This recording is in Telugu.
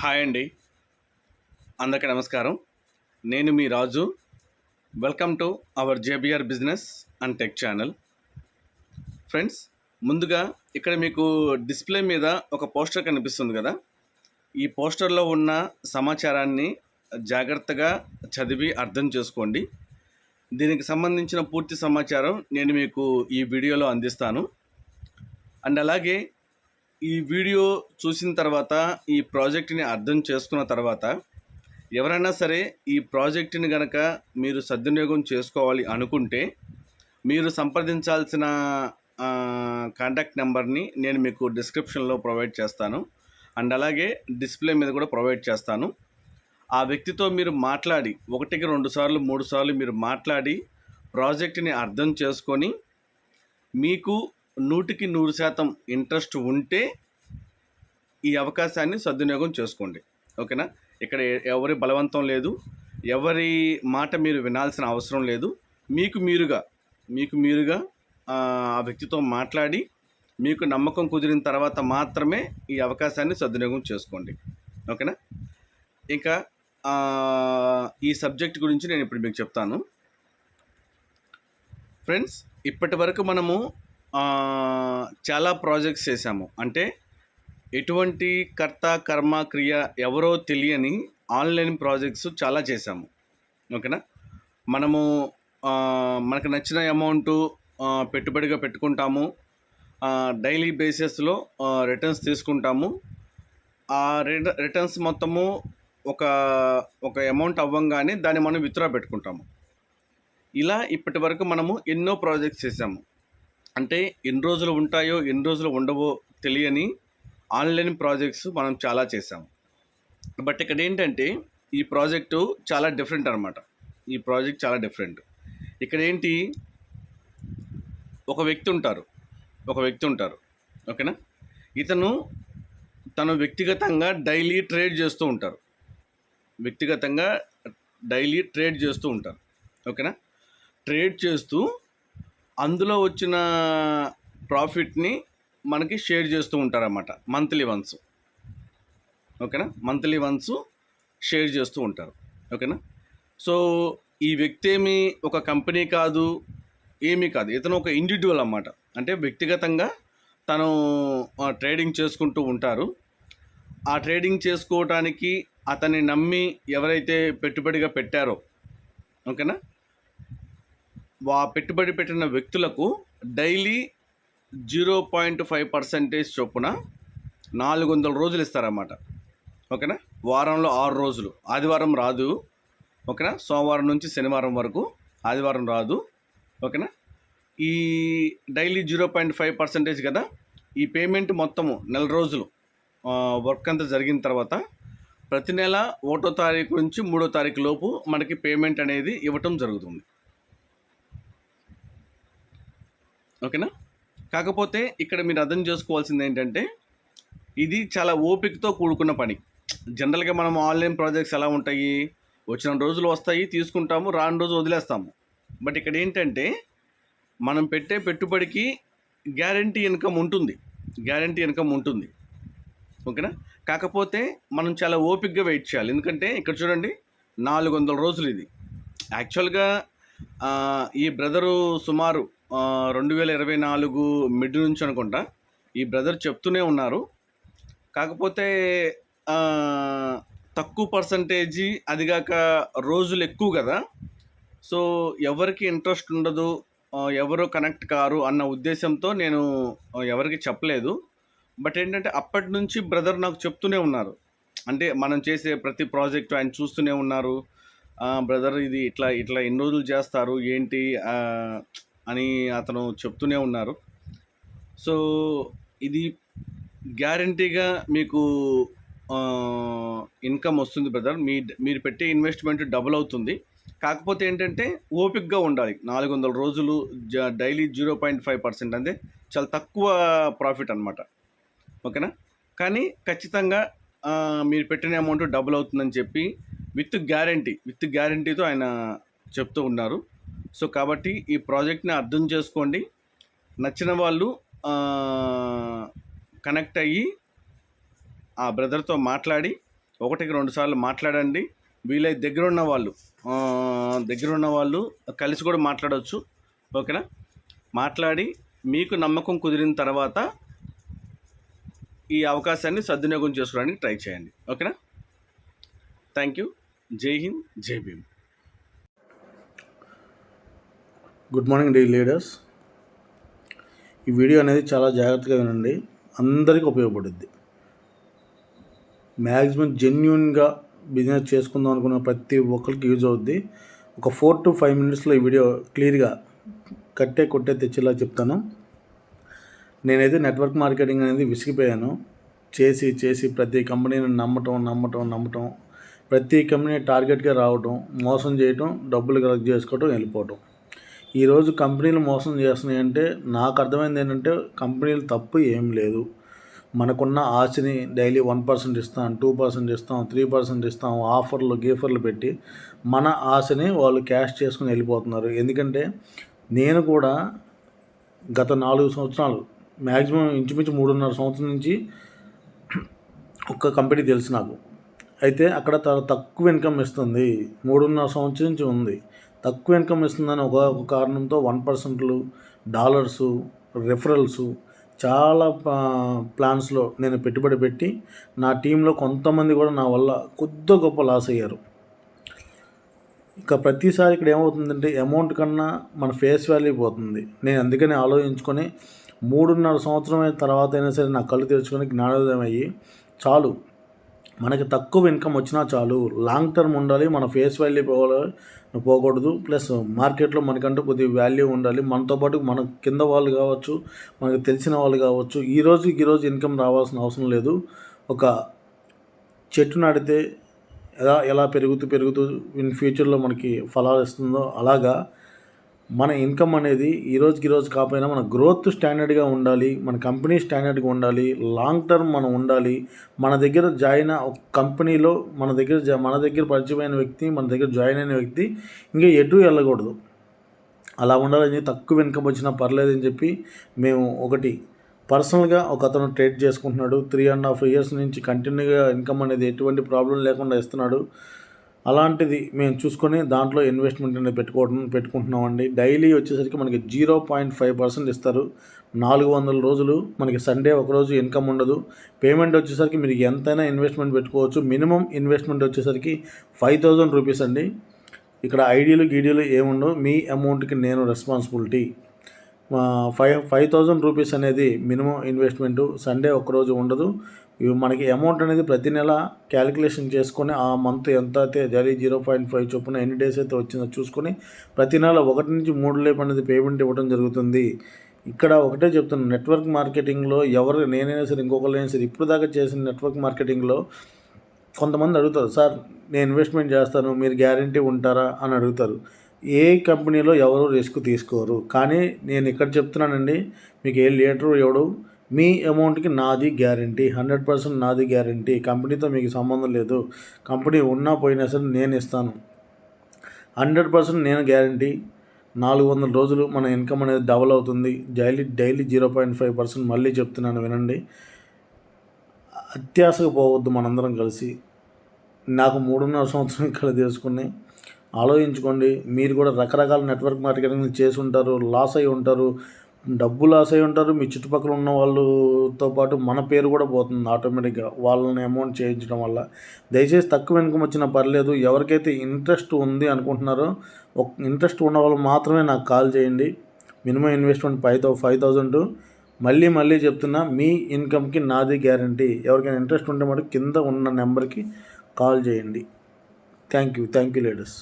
హాయ్ అండి. అందరికీ నమస్కారం. నేను మీ Raju. Welcome to our JBR business and tech channel friends ముందుగా ఇక్కడ మీకు డిస్ప్లే మీద ఒక పోస్టర్ కనిపిస్తుంది కదా. ఈ పోస్టర్లో ఉన్న సమాచారాన్ని జాగ్రత్తగా చదివి అర్థం చేసుకోండి. దీనికి సంబంధించిన పూర్తి సమాచారం నేను మీకు ఈ వీడియోలో అందిస్తాను. అండ్ అలాగే ఈ వీడియో చూసిన తర్వాత ఈ ప్రాజెక్ట్ని అర్థం చేసుకున్న తర్వాత ఎవరైనా సరే ఈ ప్రాజెక్ట్ని గనక మీరు సద్వినియోగం చేసుకోవాలి అనుకుంటే మీరు సంప్రదించాల్సిన కాంటాక్ట్ నెంబర్ని నేను మీకు డిస్క్రిప్షన్లో ప్రొవైడ్ చేస్తాను. అండ్ అలాగే డిస్ప్లే మీద కూడా ప్రొవైడ్ చేస్తాను. ఆ వ్యక్తితో మీరు మాట్లాడి ఒకటికి రెండు సార్లు మూడు సార్లు మీరు మాట్లాడి ప్రాజెక్ట్ని అర్థం చేసుకొని మీకు నూటికి నూరు శాతం ఇంట్రెస్ట్ ఉంటే ఈ అవకాశాన్ని సద్వినియోగం చేసుకోండి. ఓకేనా? ఇక్కడ ఎవరి బలవంతం లేదు. ఎవరి మాట మీరు వినాల్సిన అవసరం లేదు. మీకు మీరుగా మీకు మీరుగా ఆ వ్యక్తితో మాట్లాడి మీకు నమ్మకం కుదిరిన తర్వాత మాత్రమే ఈ అవకాశాన్ని సద్వినియోగం చేసుకోండి. ఓకేనా? ఇంకా ఈ సబ్జెక్ట్ గురించి నేను ఇప్పుడు మీకు చెప్తాను. ఫ్రెండ్స్ ఇప్పటి వరకు మనము చాలా ప్రాజెక్ట్స్ చేశాము. అంటే ఎటువంటి కర్త కర్మ క్రియ ఎవరో తెలియని ఆన్లైన్ ప్రాజెక్ట్స్ చాలా చేశాము. ఓకేనా? మనము మనకు నచ్చిన అమౌంట్ పెట్టుబడిగా పెట్టుకుంటాము. డైలీ బేసిస్లో రిటర్న్స్ తీసుకుంటాము. ఆ రిటర్న్స్ మొత్తము ఒక ఒక అమౌంట్ అవ్వంగానే దాన్ని మనం విత్డ్రా పెట్టుకుంటాము. ఇలా ఇప్పటి వరకు మనము ఎన్నో ప్రాజెక్ట్స్ చేసాము అంటే ఎన్ని రోజులు ఉంటాయో ఎన్ని రోజులు ఉండవో తెలియని ఆన్లైన్ ప్రాజెక్ట్స్ మనం చాలా చేసాం బట్ ఇక్కడ ఏంటంటే ఈ ప్రాజెక్టు చాలా డిఫరెంట్ అనమాట ఈ ప్రాజెక్ట్ చాలా డిఫరెంట్. ఇక్కడ ఏంటి ఒక వ్యక్తి ఉంటారు. ఒక వ్యక్తి ఉంటారు. ఓకేనా? ఇతను తను వ్యక్తిగతంగా డైలీ ట్రేడ్ చేస్తూ ఉంటారు. వ్యక్తిగతంగా డైలీ ట్రేడ్ చేస్తూ ఉంటారు. ఓకేనా? ట్రేడ్ చేస్తూ అందులో వచ్చిన ప్రాఫిట్ని మనకి షేర్ చేస్తూ ఉంటారన్నమాట. Monthly once. ఓకేనా? మంత్లీ వన్స్ షేర్ చేస్తూ ఉంటారు. ఓకేనా? సో ఈ వ్యక్తి ఏమి ఒక కంపెనీ కాదు ఏమీ కాదు. ఇతను ఒక ఇండివిజువల్ అన్నమాట. అంటే వ్యక్తిగతంగా తను ట్రేడింగ్ చేసుకుంటూ ఉంటారు. ఆ ట్రేడింగ్ చేసుకోవటానికి అతన్ని నమ్మి ఎవరైతే పెట్టుబడిగా పెట్టారో ఓకేనా? వా పెట్టుబడి పెట్టిన వ్యక్తులకు daily zero point five percentage చొప్పున నాలుగు వందల రోజులు ఇస్తారన్నమాట. ఓకేనా? వారంలో ఆరు రోజులు. ఆదివారం రాదు. ఓకేనా? సోమవారం నుంచి శనివారం వరకు ఆదివారం రాదు. ఓకేనా? ఈ daily zero point five percentage కదా? ఈ పేమెంట్ మొత్తము నెల రోజులు వర్క్ అంతా జరిగిన తర్వాత ప్రతి నెల ఒకటో తారీఖు నుంచి మూడో తారీఖు లోపు మనకి పేమెంట్ అనేది ఇవ్వటం జరుగుతుంది. ఓకేనా? కాకపోతే ఇక్కడ మీరు అర్థం చేసుకోవాల్సింది ఏంటంటే ఇది చాలా ఓపికతో కూడుకున్న పని. జనరల్గా మనం ఆన్లైన్ ప్రాజెక్ట్స్ ఎలా ఉంటాయి? వచ్చిన రోజులు వస్తాయి తీసుకుంటాము రాను రోజు వదిలేస్తాము. బట్ ఇక్కడ ఏంటంటే మనం పెట్టే పెట్టుబడికి గ్యారంటీ ఇన్కమ్ ఉంటుంది. గ్యారంటీ ఇన్కమ్ ఉంటుంది. ఓకేనా? కాకపోతే మనం చాలా ఓపిక్గా వెయిట్ చేయాలి. ఎందుకంటే ఇక్కడ చూడండి నాలుగు వందల రోజులు ఇది. యాక్చువల్గా ఈ బ్రదరు సుమారు రెండు వేల ఇరవై నాలుగు మిడ్ నుంచి అనుకుంటా ఈ బ్రదర్ చెప్తూనే ఉన్నారు. కాకపోతే తక్కువ పర్సంటేజీ అదిగాక రోజులు ఎక్కువ కదా. సో ఎవరికి ఇంట్రెస్ట్ ఉండదు ఎవరు కనెక్ట్ కారు అన్న ఉద్దేశంతో నేను ఎవరికి చెప్పలేదు. బట్ ఏంటంటే అప్పటి నుంచి బ్రదర్ నాకు చెప్తూనే ఉన్నారు. అంటే మనం చేసే ప్రతి ప్రాజెక్టు ఆయన చూస్తూనే ఉన్నారు. బ్రదర్ ఇది ఇట్లా ఇట్లా ఎన్ని రోజులు చేస్తారు ఏంటి అని అతను చెప్తూనే ఉన్నారు. సో ఇది గ్యారంటీగా మీకు ఇన్కమ్ వస్తుంది బ్రదర్. మీ మీరు పెట్టే ఇన్వెస్ట్మెంట్ డబుల్ అవుతుంది. కాకపోతే ఏంటంటే ఓపిక్గా ఉండాలి. నాలుగు వందల రోజులు జ daily zero point five percent అంటే చాలా తక్కువ ప్రాఫిట్ అనమాట ఓకేనా? కానీ ఖచ్చితంగా మీరు పెట్టిన అమౌంట్ డబుల్ అవుతుందని చెప్పి విత్ గ్యారంటీ విత్ గ్యారంటీతో ఆయన చెప్తూ ఉన్నారు. సో కాబట్టి ఈ ప్రాజెక్ట్ని అర్థం చేసుకోండి. నచ్చిన వాళ్ళు కనెక్ట్ అయ్యి ఆ బ్రదర్తో మాట్లాడి ఒకటికి రెండు సార్లు మాట్లాడండి. వీలై దగ్గర ఉన్న వాళ్ళు దగ్గర ఉన్న వాళ్ళు కలిసి కూడా మాట్లాడవచ్చు ఓకేనా? మాట్లాడి మీకు నమ్మకం కుదిరిన తర్వాత ఈ అవకాశాన్ని సద్వినియోగం చేసుకోవడానికి ట్రై చేయండి. ఓకేనా? Thank you. జై హింద్ జై Bhim. Good morning the leaders ఈ వీడియో అనేది చాలా జాగ్రత్తగా వినండి. అందరికీ ఉపయోగపడుద్ది. మ్యాక్సిమం జెన్యున్గా బిజినెస్ చేసుకుందాం అనుకున్న ప్రతి ఒక్కరికి యూజ్ అవుద్ది. ఒక ఫోర్ టు ఫైవ్ మినిట్స్లో ఈ వీడియో క్లియర్గా కట్టే కొట్టే తెచ్చేలా చెప్తాను. నేనైతే నెట్వర్క్ మార్కెటింగ్ అనేది విసిగిపోయాను. చేసి చేసి ప్రతి కంపెనీని నమ్మటం నమ్మటం నమ్మటం ప్రతి కంపెనీ టార్గెట్గా రావటం మోసం చేయటం డబ్బులు కలెక్ట్ చేసుకోవటం వెళ్ళిపోవటం. ఈరోజు కంపెనీలు మోసం చేస్తున్నాయి అంటే నాకు అర్థమైంది ఏంటంటే కంపెనీలు తప్పు ఏం లేదు. మనకున్న ఆశని డైలీ వన్ పర్సెంట్ ఇస్తాం టూ పర్సెంట్ ఇస్తాం త్రీ పర్సెంట్ ఇస్తాం ఆఫర్లు గీఫర్లు పెట్టి మన ఆశని వాళ్ళు క్యాష్ చేసుకుని వెళ్ళిపోతున్నారు. ఎందుకంటే నేను కూడా గత నాలుగు సంవత్సరాలు మ్యాక్సిమం ఇంచుమించు మూడున్నర సంవత్సరం నుంచి ఒక్క కంపెనీ తెలుసు నాకు. అయితే అక్కడ తక్కువ ఇన్కమ్ ఇస్తుంది. మూడున్నర సంవత్సరం నుంచి ఉంది. తక్కువ ఇన్కమ్ ఇస్తుందని ఒక కారణంతో వన్ పర్సెంట్లు డాలర్సు రెఫరల్స్ చాలా ప్లాన్స్లో నేను పెట్టుబడి పెట్టి నా టీంలో కొంతమంది కూడా నా వల్ల కొద్ది గొప్ప లాస్ అయ్యారు. ఇక ప్రతిసారి ఇక్కడ ఏమవుతుందంటే అమౌంట్ కన్నా మన ఫేస్ వాల్యూ పోతుంది. నేను అందుకని ఆలోచించుకొని మూడున్నర సంవత్సరం అయిన తర్వాత అయినా సరే నా కళ్ళు తెరుచుకొని జ్ఞానోదయం అయ్యి చాలు మనకి తక్కువ ఇన్కమ్ వచ్చినా చాలు లాంగ్ టర్మ్ ఉండాలి మన ఫేస్ వాల్యూ పోవాలి పోకూడదు. ప్లస్ మార్కెట్లో మనకంటూ కొద్దిగా వాల్యూ ఉండాలి. మనతో పాటు మన కింద వాళ్ళు కావచ్చు మనకు తెలిసిన వాళ్ళు కావచ్చు ఈరోజు ఈరోజు ఈ రోజు ఇన్కమ్ రావాల్సిన అవసరం లేదు. ఒక చెట్టు నాటితే ఎలా ఎలా పెరుగుతూ పెరుగుతూ ఇన్ ఫ్యూచర్లో మనకి ఫలాలు ఇస్తుందో అలాగా మన ఇన్కమ్ అనేది ఈ రోజుకి రోజు కాకపోయినా మన గ్రోత్ స్టాండర్డ్గా ఉండాలి మన కంపెనీ స్టాండర్డ్గా ఉండాలి లాంగ్ టర్మ్ మనం ఉండాలి. మన దగ్గర జాయిన్ ఒక కంపెనీలో మన దగ్గర జా- మన దగ్గర పరిచయమైన వ్యక్తి మన దగ్గర జాయిన్ అయిన వ్యక్తి ఇంకా ఎటు వెళ్ళకూడదు. అలా ఉండాలని తక్కువ ఇన్కమ్ వచ్చినా పర్లేదని చెప్పి మేము ఒకటి పర్సనల్గా ఒక అతను ట్రేడ్ చేసుకుంటున్నాడు. త్రీ అండ్ హాఫ్ ఇయర్స్ నుంచి కంటిన్యూగా ఇన్కమ్ అనేది ఎటువంటి ప్రాబ్లం లేకుండా ఇస్తున్నాడు. అలాంటిది మేము చూసుకొని దాంట్లో ఇన్వెస్ట్మెంట్ అనేది పెట్టుకోవడం పెట్టుకుంటున్నామండి. డైలీ వచ్చేసరికి మనకి జీరో పాయింట్ ఫైవ్ పర్సెంట్ ఇస్తారు. నాలుగు వందల రోజులు మనకి సండే ఒకరోజు ఇన్కమ్ ఉండదు. పేమెంట్ వచ్చేసరికి మీరు ఎంతైనా ఇన్వెస్ట్మెంట్ పెట్టుకోవచ్చు. మినిమం ఇన్వెస్ట్మెంట్ వచ్చేసరికి ఫైవ్ థౌజండ్ రూపీస్ అండి. ఇక్కడ ఐడీలు గీడీలు ఏముండవు. మీ అమౌంట్కి నేను responsibility five five thousand rupees అనేది మినిమం ఇన్వెస్ట్మెంట్ సండే ఒకరోజు ఉండదు. ఇవి మనకి అమౌంట్ అనేది ప్రతి నెల క్యాలిక్యులేషన్ చేసుకొని ఆ మంత్ ఎంత అయితే జరీ జీరో పాయింట్ ఫైవ్ చొప్పున ఎన్ని డేస్ అయితే వచ్చిందో చూసుకొని ప్రతి నెల ఒకటి నుంచి మూడు లేపు అనేది పేమెంట్ ఇవ్వడం జరుగుతుంది. ఇక్కడ ఒకటే చెప్తున్నాను నెట్వర్క్ మార్కెటింగ్లో ఎవరు నేనైనా సరే ఇంకొకరైనా సరే ఇప్పుడు దాకా చేసిన నెట్వర్క్ మార్కెటింగ్లో కొంతమంది అడుగుతారు సార్ నేను ఇన్వెస్ట్మెంట్ చేస్తాను మీరు గ్యారంటీ ఉంటారా? అని అడుగుతారు. ఏ కంపెనీలో ఎవరు రిస్క్ తీసుకోరు. కానీ నేను ఇక్కడ చెప్తున్నానండి మీకు ఏ లీటర్ ఎవడు మీ అమౌంట్కి నాది గ్యారంటీ హండ్రెడ్ పర్సెంట్ నాది గ్యారంటీ కంపెనీతో మీకు సంబంధం లేదు కంపెనీ ఉన్నా పోయినా సరే నేను ఇస్తాను. హండ్రెడ్ పర్సెంట్ నేను గ్యారంటీ. నాలుగు వందల రోజులు మన ఇన్కమ్ అనేది డబల్ అవుతుంది. Daily daily zero point five percent మళ్ళీ చెప్తున్నాను వినండి. అత్యాశకు పోవద్దు మనందరం కలిసి. నాకు మూడున్నర సంవత్సరం కళ తెలుసుకుని ఆలోచించుకోండి. మీరు కూడా రకరకాల నెట్వర్క్ మార్కెటింగ్ చేసి ఉంటారు లాస్ అయి ఉంటారు డబ్బు లాస్ అయి ఉంటారు. మీ చుట్టుపక్కల ఉన్న వాళ్ళతో పాటు మన పేరు కూడా పోతుంది ఆటోమేటిక్గా. వాళ్ళని అమౌంట్ చేయించడం వల్ల. దయచేసి తక్కువ ఇన్కమ్ వచ్చినా పర్లేదు. ఎవరికైతే ఇంట్రెస్ట్ ఉంది అనుకుంటున్నారో ఒక ఇంట్రెస్ట్ ఉన్న వాళ్ళు మాత్రమే నాకు కాల్ చేయండి. Minimum investment five thou five thousand మళ్ళీ మళ్ళీ చెప్తున్నా మీ ఇన్కమ్కి నాది గ్యారంటీ. ఎవరికైనా ఇంట్రెస్ట్ ఉంటే మటు కింద ఉన్న నెంబర్కి కాల్ చేయండి. Thank you. Thank you ladies.